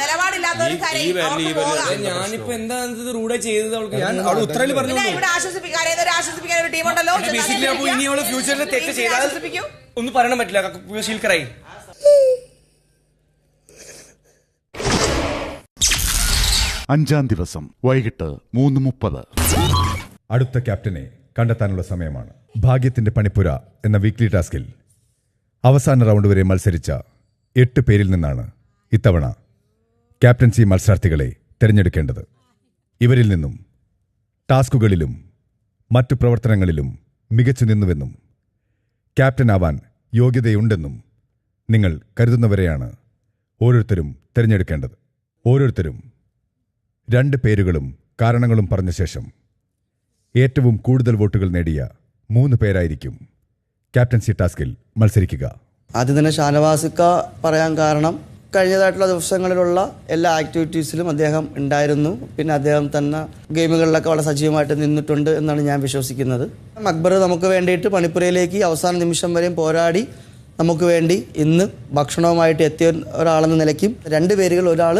നിലപാടില്ലാത്തവർ. ഞാനിപ്പോ എന്താ റൂഡാ ചെയ്തത്? അവൾക്ക് ഞാൻ അവൾ പറഞ്ഞു. ഇവിടെ ആശ്വസിപ്പിക്കാൻ ഏതൊരു ആശ്വസിപ്പിക്കാൻ ഒരു ടീമുണ്ടല്ലോ? ബേസിക്കലി അപ്പൊ ഇനി അവൾ ഫ്യൂച്ചറിൽ തെറ്റ് ചെയ്താൽ ഒന്നും പറയാൻ പറ്റില്ല. ശീൽക്കറായി അഞ്ചാം ദിവസം വൈകിട്ട് മൂന്ന് മുപ്പത്. അടുത്ത ക്യാപ്റ്റനെ കണ്ടെത്താനുള്ള സമയമാണ്. ഭാഗ്യത്തിന്റെ പണിപ്പുര എന്ന വീക്ക്ലി ടാസ്കിൽ അവസാന റൗണ്ട് വരെ മത്സരിച്ച എട്ട് പേരിൽ നിന്നാണ് ഇത്തവണ ക്യാപ്റ്റൻസി മത്സരാർത്ഥികളെ തിരഞ്ഞെടുക്കേണ്ടത്. ഇവരിൽ നിന്നും ടാസ്കുകളിലും മറ്റു പ്രവർത്തനങ്ങളിലും മികച്ചു നിന്നുവെന്നും ക്യാപ്റ്റനാവാൻ യോഗ്യതയുണ്ടെന്നും നിങ്ങൾ കരുതുന്നവരെയാണ് ഓരോരുത്തരും തിരഞ്ഞെടുക്കേണ്ടത്. ഓരോരുത്തരും രണ്ട് പേരുകളും കാരണങ്ങളും പറഞ്ഞ ശേഷം ഏറ്റവും കൂടുതൽ വോട്ടുകൾ നേടിയ മൂന്ന് പേരായിരിക്കും ക്യാപ്റ്റൻസി ടാസ്കിൽ മത്സരിക്കുക. ആദ്യം തന്നെ ഷാനവാസിക്ക പറയാൻ കാരണം കഴിഞ്ഞതായിട്ടുള്ള ദിവസങ്ങളിലുള്ള എല്ലാ ആക്ടിവിറ്റീസിലും അദ്ദേഹം ഉണ്ടായിരുന്നു. പിന്നെ അദ്ദേഹം തന്നെ ഗെയിമുകളിലൊക്കെ വളരെ സജീവമായിട്ട് നിന്നിട്ടുണ്ട് എന്നാണ് ഞാൻ വിശ്വസിക്കുന്നത്. അക്ബർ നമുക്ക് വേണ്ടിയിട്ട് മണിപ്പുരയിലേക്ക് അവസാന നിമിഷം വരെയും പോരാടി നമുക്ക് വേണ്ടി ഇന്ന് ഭക്ഷണവുമായിട്ട് എത്തിയ ഒരാളെന്ന നിലയ്ക്കും രണ്ട് പേരുകൾ ഒരാൾ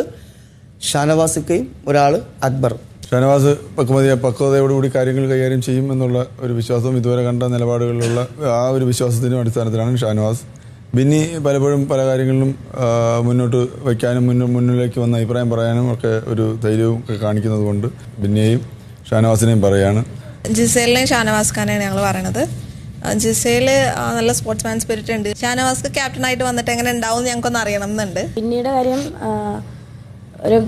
ഷാനവാസിക്കയും ഒരാൾ അക്ബർ ഷാനവാസ് പക്വതയെ പക്വതയോടുകൂടി കാര്യങ്ങൾ കൈകാര്യം ചെയ്യും എന്നുള്ള ഒരു വിശ്വാസവും ഇതുവരെ കണ്ട നിലപാടുകളിലുള്ള ആ ഒരു വിശ്വാസത്തിന്റെ അടിസ്ഥാനത്തിലാണ് ഷാനവാസ്. ബിന്നി പലപ്പോഴും പല കാര്യങ്ങളിലും മുന്നോട്ട് വയ്ക്കാനും മുന്നിൽ മുന്നിലേക്ക് വന്ന അഭിപ്രായം പറയാനും ഒക്കെ ഒരു ധൈര്യവും ഒക്കെ കാണിക്കുന്നത് കൊണ്ട് ബിന്നിയെയും ഷാനവാസിനെയും പറയാണ്. ജിസേലിനെയും ഷാനവാസ് ഖാനെയാണ് ഞങ്ങൾ പറയണത്. ആ, നല്ല സ്പോർട്സ്മാൻ സ്പിരിറ്റ് ഉണ്ട്. ഷാനവാസ്ക്ക് ക്യാപ്റ്റനായിട്ട് വന്നിട്ട് എങ്ങനെ ഉണ്ടാവും ഞങ്ങൾക്കൊന്ന് അറിയണം എന്നുണ്ട്. പിന്നീട് കാര്യം ഒരു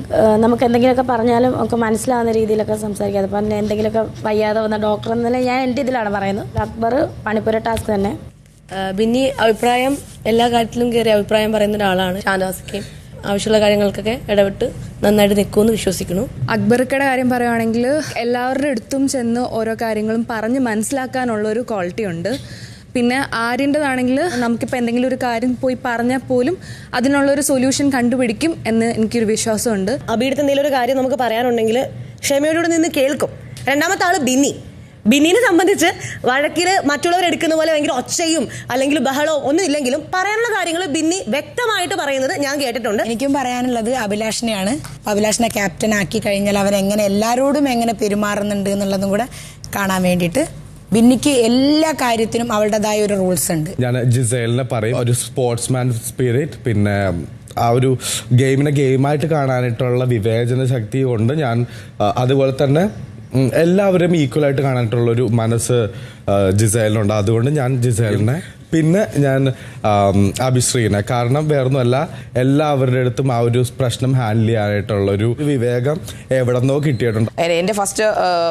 നമുക്ക് എന്തെങ്കിലുമൊക്കെ പറഞ്ഞാലും ഒക്കെ മനസ്സിലാവുന്ന രീതിയിലൊക്കെ സംസാരിക്കാം. അപ്പം എന്തെങ്കിലുമൊക്കെ വയ്യാതെ വന്ന ഡോക്ടർ എന്നല്ല ഞാൻ എന്റെ ഇതിലാണ് പറയുന്നത്. അക്ബർ പണിപ്പുര ടാസ്ക് തന്നെ. ബിന്നി അഭിപ്രായം എല്ലാ കാര്യത്തിലും കയറി അഭിപ്രായം പറയുന്ന ഒരാളാണ് ഷാനവാസിക്ക് ആവശ്യമുള്ള കാര്യങ്ങൾക്കൊക്കെ ഇടപെട്ട് നന്നായിട്ട് നിൽക്കുമെന്ന് വിശ്വസിക്കുന്നു. അക്ബർക്കയുടെ കാര്യം പറയുകയാണെങ്കിൽ എല്ലാവരുടെ അടുത്തും ചെന്ന് ഓരോ കാര്യങ്ങളും പറഞ്ഞ് മനസ്സിലാക്കാനുള്ള ഒരു ക്വാളിറ്റി ഉണ്ട്. പിന്നെ ആര്യന്റെതാണെങ്കിൽ നമുക്കിപ്പോൾ എന്തെങ്കിലും ഒരു കാര്യം പോയി പറഞ്ഞാൽ പോലും അതിനുള്ള ഒരു സൊല്യൂഷൻ കണ്ടുപിടിക്കും എന്ന് എനിക്കൊരു വിശ്വാസമുണ്ട്. അബിയുടെ എന്തെങ്കിലും ഒരു കാര്യം നമുക്ക് പറയാനുണ്ടെങ്കിൽ ക്ഷമയോടുകൂടി നിന്ന് കേൾക്കും. രണ്ടാമത്തെ ആൾ ബിന്നി. ബിന്നിനെ സംബന്ധിച്ച് വഴക്കിൽ മറ്റുള്ളവർ എടുക്കുന്ന പോലെ ഭയങ്കര ഒച്ചയും അല്ലെങ്കിൽ ബഹളവും ഒന്നും ഇല്ലെങ്കിലും പറയാനുള്ള കാര്യങ്ങൾ ബിന്നി വ്യക്തമായിട്ട് പറയുന്നത് ഞാൻ കേട്ടിട്ടുണ്ട്. എനിക്കും പറയാനുള്ളത് അഭിലാഷിനെയാണ്. അഭിലാഷിനെ ക്യാപ്റ്റൻ ആക്കി കഴിഞ്ഞാൽ അവൻ എങ്ങനെ എല്ലാവരോടും എങ്ങനെ പെരുമാറുന്നുണ്ട് എന്നുള്ളതും കൂടെ കാണാൻ വേണ്ടിയിട്ട് ബിന്നിക്ക് എല്ലാ കാര്യത്തിനും അവളുടേതായ ഒരു റൂൾസ് ഉണ്ട്. ഞാൻ ജിസേലിനെ പറയും. ഒരു സ്പോർട്സ്മാൻ സ്പിരിറ്റ് പിന്നെ ആ ഒരു ഗെയിമിനെ ഗെയിമായിട്ട് കാണാനായിട്ടുള്ള വിവേചന ശക്തി കൊണ്ട് ഞാൻ അതുപോലെ തന്നെ എല്ലാവരും ഈക്വൽ ആയിട്ട് കാണാനായിട്ടുള്ള ഒരു മനസ്സ് ജിസൈലിനുണ്ട്. അതുകൊണ്ട് ഞാൻ ജിസേലിനെ പിന്നെ ഞാൻ അഭിശ്രീനെ. കാരണം വേറൊന്നുമല്ല എല്ലാവരുടെ അടുത്തും ആ ഒരു പ്രശ്നം ഹാൻഡിൽ ചെയ്യാനായിട്ടുള്ള ഒരു വിവേകം എവിടെ നിന്നോ കിട്ടിയിട്ടുണ്ട് എന്റെ ഫസ്റ്റ്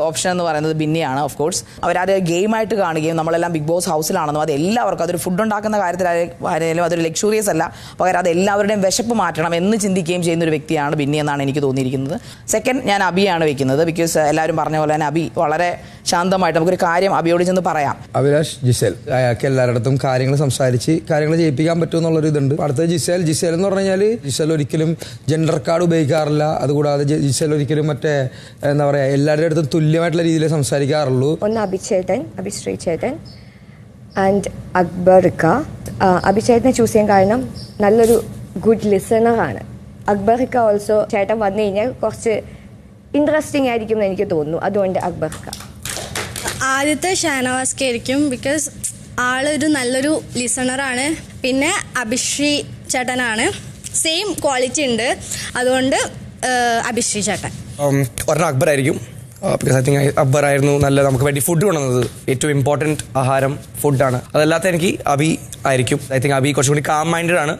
ഓപ്ഷൻ എന്ന് പറയുന്നത് ബിന്നിയാണ് ഓഫ് കോഴ്സ് അവരത് ഗെയിമായിട്ട് കാണുകയും നമ്മളെല്ലാം ബിഗ് ബോസ് ഹൗസിലാണെന്നും അത് എല്ലാവർക്കും അതൊരു ഫുഡ് ഉണ്ടാക്കുന്ന കാര്യത്തിലായാലും അതൊരു ലക്ഷൂറിയസ് അല്ല. പകരം അത് എല്ലാവരുടെയും വിശപ്പ് മാറ്റണം എന്ന് ചിന്തിക്കുകയും ചെയ്യുന്ന ഒരു വ്യക്തിയാണ് ബിന്നി എന്നാണ് എനിക്ക് തോന്നിയിരിക്കുന്നത്. സെക്കൻഡ് ഞാൻ അബിയാണ് വെക്കുന്നത് ബിക്കോസ് എല്ലാവരും പറഞ്ഞ പോലെ തന്നെ അബി വളരെ ശാന്തമായിട്ട് നമുക്കൊരു കാര്യം അബിയോട് ചെന്ന് പറയാം. അഭിലാഷ് ജിസൽ അയാൾക്ക് എല്ലാവരുടെ കാര്യങ്ങൾ സംസാരിച്ച് കാര്യങ്ങൾ ചെയ്യിപ്പിക്കാൻ പറ്റുമെന്നുള്ളൊരു ഇതുണ്ട്. അടുത്തത് ജിസേൽ. ജിസേൽ എന്ന് പറഞ്ഞു കഴിഞ്ഞാൽ ജിസേൽ ഒരിക്കലും ജെൻഡർ കാർഡ് ഉപയോഗിക്കാറില്ല. അതുകൂടാതെ ജിസേൽ ഒരിക്കലും മറ്റേ എന്താ പറയുക എല്ലാവരുടെ അടുത്തും തുല്യമായിട്ടുള്ള രീതിയിൽ സംസാരിക്കാറുള്ളൂ. ഒന്ന് അഭിചേതൻ അഭിശ്രീ ചേതൻ ആൻഡ് അക്ബർ അഭിചേതനെ ചൂസ് ചെയ്യാൻ കാരണം നല്ലൊരു ഗുഡ് ലിസണർ ലിസണറാണ് അക്ബർക്ക ഓൾസോ ചേട്ടൻ വന്നു കഴിഞ്ഞാൽ കുറച്ച് ഇൻട്രസ്റ്റിംഗ് ആയിരിക്കും എന്ന് എനിക്ക് തോന്നുന്നു. അതുകൊണ്ട് അക്ബർക്ക. ആദ്യത്തെ ഷാനവാസ്കി ആയിരിക്കും ബിക്കോസ് ആളൊരു നല്ലൊരു ലിസണറാണ് പിന്നെ അഭിശ്രീ ചേട്ടനാണ്. സെയിം ക്വാളിറ്റി ഉണ്ട്. അതുകൊണ്ട് അഭിശ്രീ ചേട്ടൻ. ഒരെണ്ണം അക്ബർ ആയിരിക്കും ബിക്കോസ് ഐ തിങ്ക് അക്ബർ ആയിരുന്നു നല്ല നമുക്ക് വേണ്ടി ഫുഡ് കൊണ്ടുവന്നത്. ഏറ്റവും ഇമ്പോർട്ടന്റ് ആഹാരം ഫുഡാണ് അതല്ലാത്ത എനിക്ക് അബി ആയിരിക്കും. ഐ തിങ്ക് അബി കുറച്ചും കൂടി കാം മൈൻഡഡ് ആണ്.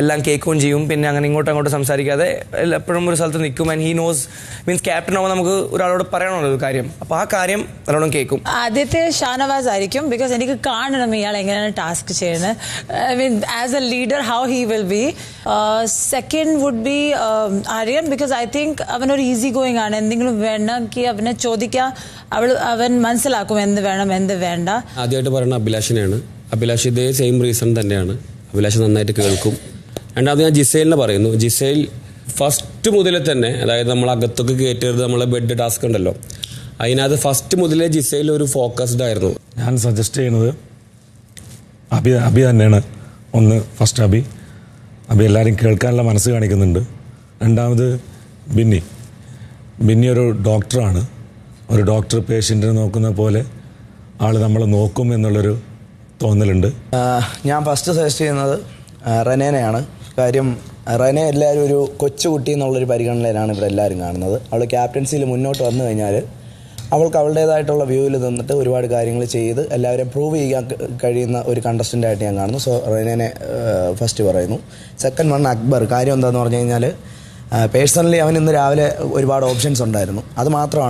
എല്ലാം കേൾക്കുകയും ചെയ്യും. പിന്നെ അങ്ങനെ ഇങ്ങോട്ടും അങ്ങോട്ടും സംസാരിക്കാതെ എപ്പോഴും ഒരു സ്ഥലത്ത് നിൽക്കും. And he knows means captain ആവുമ്പോൾ നമുക്ക് ഒരാളോട് പറയണമല്ലോ ഒരു കാര്യം. അപ്പോൾ ആ കാര്യം നല്ലോണം കേൾക്കും. ആദ്യത്തെ ഷാനവാസ് ആയിരിക്കും. ബിക്കോസ് എനിക്ക് കാണണം ഇയാൾ എങ്ങനെയാണ് ടാസ്ക് ചെയ്യുന്നത്. I mean as a leader how he will be second would be Aryan because I think അവനൊരു ഈസി ഗോയിങ് ആണ്. എന്തെങ്കിലും വേണമെങ്കിൽ അവനെ ചോദിക്കാം. അവൾ അവൻ മനസ്സിലാക്കും എന്ത് വേണം എന്ത് വേണ്ട. ആദ്യമായിട്ട് പറയുന്ന അഭിലാഷിനെയാണ്. അഭിലാഷ് ഇതേ സെയിം റീസൺ തന്നെയാണ്. അഭിലാഷ് നന്നായിട്ട് കേൾക്കും. രണ്ടാമത് ഞാൻ ജിസൈലിനെ പറയുന്നു. ജിസൈൽ ഫസ്റ്റ് മുതലേ തന്നെ അതായത് നമ്മൾ അകത്തൊക്കെ കയറ്റരുത് നമ്മളെ ബെഡ് ടാസ്ക് ഉണ്ടല്ലോ. അതിനകത്ത് ഫസ്റ്റ് മുതലേ ജിസൈൽ ഒരു ഫോക്കസ്ഡ് ആയിരുന്നു. ഞാൻ സജസ്റ്റ് ചെയ്യുന്നത് അബി അബി തന്നെയാണ്. ഒന്ന് ഫസ്റ്റ് അബി അബി എല്ലാവരും കേൾക്കാനുള്ള മനസ്സ് കാണിക്കുന്നുണ്ട്. രണ്ടാമത് ബിന്നി. ബിന്നി ഒരു ഡോക്ടറാണ് ഒരു ഡോക്ടർ പേഷ്യന്റിനെ നോക്കുന്ന പോലെ ആൾ നമ്മളെ നോക്കും എന്നുള്ളൊരു തോന്നലുണ്ട്. ഞാൻ ഫസ്റ്റ് സജസ്റ്റ് ചെയ്യുന്നത് റെനേനെയാണ്. കാര്യം റനെ എല്ലാവരും ഒരു കൊച്ചുകുട്ടി എന്നുള്ളൊരു പരിഗണനയിലാണ് ഇവിടെ എല്ലാവരും കാണുന്നത്. അവൾ ക്യാപ്റ്റൻസിയിൽ മുന്നോട്ട് വന്നു കഴിഞ്ഞാൽ അവൾക്ക് അവളുടേതായിട്ടുള്ള വ്യൂവിൽ നിന്നിട്ട് ഒരുപാട് കാര്യങ്ങൾ ചെയ്ത് എല്ലാവരെയും പ്രൂവ് ചെയ്യാൻ കഴിയുന്ന ഒരു കണ്ടസ്റ്റന്റായിട്ട് ഞാൻ കാണുന്നു. സോ റെനേനെ ഫസ്റ്റ് പറയുന്നു. Second one Akbar. കാര്യം എന്താണെന്ന് പറഞ്ഞു കഴിഞ്ഞാൽ പേഴ്സണലി അവൻ ഇന്ന് രാവിലെ ഒരുപാട് ഓപ്ഷൻസ് ഉണ്ടായിരുന്നു. അത് മാത്രമാണ്